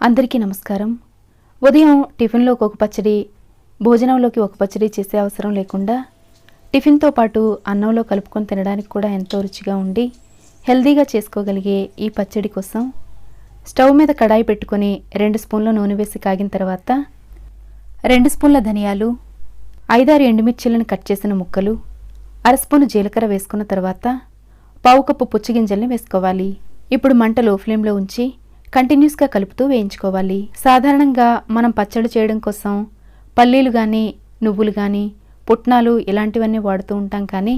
అందరికీ నమస్కారం. ఉదయం టిఫిన్లోకి ఒక పచ్చడి భోజనంలోకి ఒక పచ్చడి చేసే అవసరం లేకుండా టిఫిన్తో పాటు అన్నంలో కలుపుకొని తినడానికి కూడా ఎంతో రుచిగా ఉండి హెల్దీగా చేసుకోగలిగే ఈ పచ్చడి కోసం స్టవ్ మీద కడాయి పెట్టుకొని రెండు స్పూన్ల నూనె వేసి కాగిన తర్వాత రెండు స్పూన్ల ధనియాలు ఐదారు ఎండుమిర్చీలను కట్ చేసిన ముక్కలు అర స్పూన్ జీలకర్ర వేసుకున్న తర్వాత పావు కప్పు పుచ్చిగింజల్ని వేసుకోవాలి. ఇప్పుడు మంట లో ఫ్లేమ్లో ఉంచి కంటిన్యూస్గా కలుపుతూ వేయించుకోవాలి. సాధారణంగా మనం పచ్చడి చేయడం కోసం పల్లీలు కానీ నువ్వులు కానీ పుట్నాలు ఇలాంటివన్నీ వాడుతూ ఉంటాం కానీ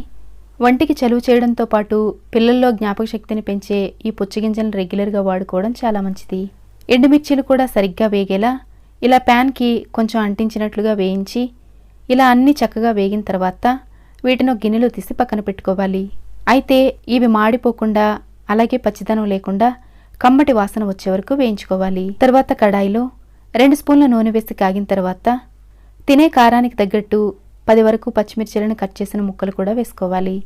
వంటికి చలువ చేయడంతో పాటు పిల్లల్లో జ్ఞాపక శక్తిని పెంచే ఈ పుచ్చగింజలను రెగ్యులర్గా వాడుకోవడం చాలా మంచిది. ఎండుమిర్చీలు కూడా సరిగ్గా వేగేలా ఇలా ప్యాన్కి కొంచెం అంటించినట్లుగా వేయించి ఇలా అన్నీ చక్కగా వేగిన తర్వాత వీటిని గిన్నెలో తీసి పక్కన పెట్టుకోవాలి. అయితే ఇవి మాడిపోకుండా అలాగే పచ్చిదనం లేకుండా కమ్మటి వాసన వచ్చే వరకు వేయించుకోవాలి. తర్వాత కడాయిలో రెండు స్పూన్ల నూనె వేసి కాగిన తర్వాత తినే కారానికి తగ్గట్టు పది వరకు పచ్చిమిర్చిలను కట్ చేసిన ముక్కలు కూడా వేసుకోవాలి.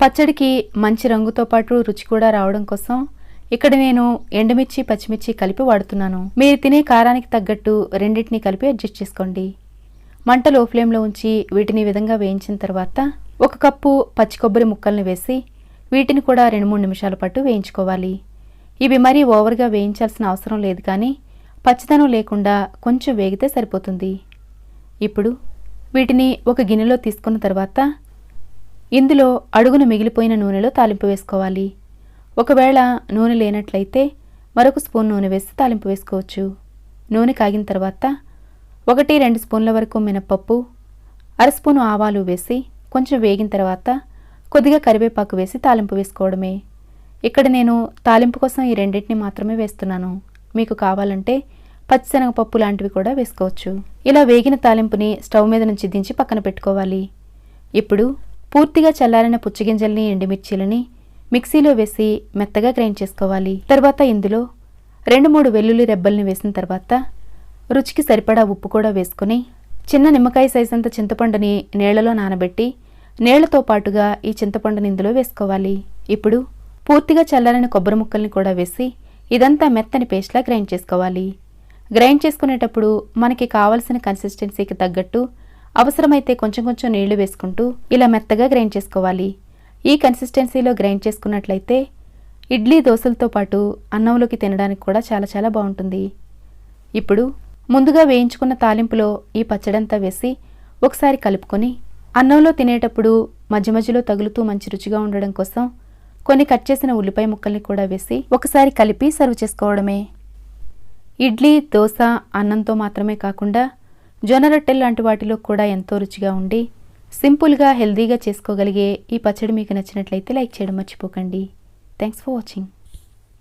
పచ్చడికి మంచి రంగుతో పాటు రుచి కూడా రావడం కోసం ఇక్కడ నేను ఎండుమిర్చి పచ్చిమిర్చి కలిపి వాడుతున్నాను. మీరు తినే కారానికి తగ్గట్టు రెండింటిని కలిపి అడ్జస్ట్ చేసుకోండి. మంట లో ఫ్లేమ్లో ఉంచి వీటిని విధంగా వేయించిన తర్వాత ఒక కప్పు పచ్చి కొబ్బరి ముక్కల్ని వేసి వీటిని కూడా రెండు మూడు నిమిషాల పాటు వేయించుకోవాలి. ఇవి మరీ ఓవర్గా వేయించాల్సిన అవసరం లేదు కానీ పచ్చిదనం లేకుండా కొంచెం వేగితే సరిపోతుంది. ఇప్పుడు వీటిని ఒక గిన్నెలో తీసుకున్న తర్వాత ఇందులో అడుగున మిగిలిపోయిన నూనెలో తాలింపు వేసుకోవాలి. ఒకవేళ నూనె లేనట్లయితే మరొక స్పూన్ నూనె వేసి తాలింపు వేసుకోవచ్చు. నూనె కాగిన తర్వాత ఒకటి రెండు స్పూన్ల వరకు మినపప్పు అర స్పూను ఆవాలు వేసి కొంచెం వేగిన తర్వాత కొద్దిగా కరివేపాకు వేసి తాలింపు వేసుకోవడమే. ఇక్కడ నేను తాలింపు కోసం ఈ రెండింటిని మాత్రమే వేస్తున్నాను. మీకు కావాలంటే పచ్చిశనగపప్పు లాంటివి కూడా వేసుకోవచ్చు. ఇలా వేగిన తాలింపుని స్టవ్ మీద నుంచి దించి పక్కన పెట్టుకోవాలి. ఇప్పుడు పూర్తిగా చల్లారిన పుచ్చిగింజల్ని ఎండుమిర్చీలని మిక్సీలో వేసి మెత్తగా గ్రైండ్ చేసుకోవాలి. తర్వాత ఇందులో రెండు మూడు వెల్లుల్లి రెబ్బల్ని వేసిన తర్వాత రుచికి సరిపడా ఉప్పు కూడా వేసుకొని చిన్న నిమ్మకాయ సైజ్ అంత చింతపండుని నీళ్ళలో నానబెట్టి నీళ్ళతో పాటుగా ఈ చింతపండుని ఇందులో వేసుకోవాలి. ఇప్పుడు పూర్తిగా చల్లారిన కొబ్బరి ముక్కల్ని కూడా వేసి ఇదంతా మెత్తని పేస్ట్లా గ్రైండ్ చేసుకోవాలి. గ్రైండ్ చేసుకునేటప్పుడు మనకి కావలసిన కన్సిస్టెన్సీకి తగ్గట్టు అవసరమైతే కొంచెం కొంచెం నీళ్ళు వేసుకుంటూ ఇలా మెత్తగా గ్రైండ్ చేసుకోవాలి. ఈ కన్సిస్టెన్సీలో గ్రైండ్ చేసుకున్నట్లయితే ఇడ్లీ దోశలతో పాటు అన్నంలోకి తినడానికి కూడా చాలా చాలా బాగుంటుంది. ఇప్పుడు ముందుగా వేయించుకున్న తాలింపులో ఈ పచ్చడంతా వేసి ఒకసారి కలుపుకొని అన్నంలో తినేటప్పుడు మధ్య మధ్యలో తగులుతూ మంచి రుచిగా ఉండడం కోసం కొన్ని కట్ చేసిన ఉల్లిపాయ ముక్కల్ని కూడా వేసి ఒకసారి కలిపి సర్వ్ చేసుకోవడమే. ఇడ్లీ దోశ అన్నంతో మాత్రమే కాకుండా జొన్న రొట్టెలు లాంటి వాటిలో కూడా ఎంతో రుచిగా ఉండి సింపుల్గా హెల్దీగా చేసుకోగలిగే ఈ పచ్చడి మీకు నచ్చినట్లయితే లైక్ చేయడం మర్చిపోకండి. Thanks for watching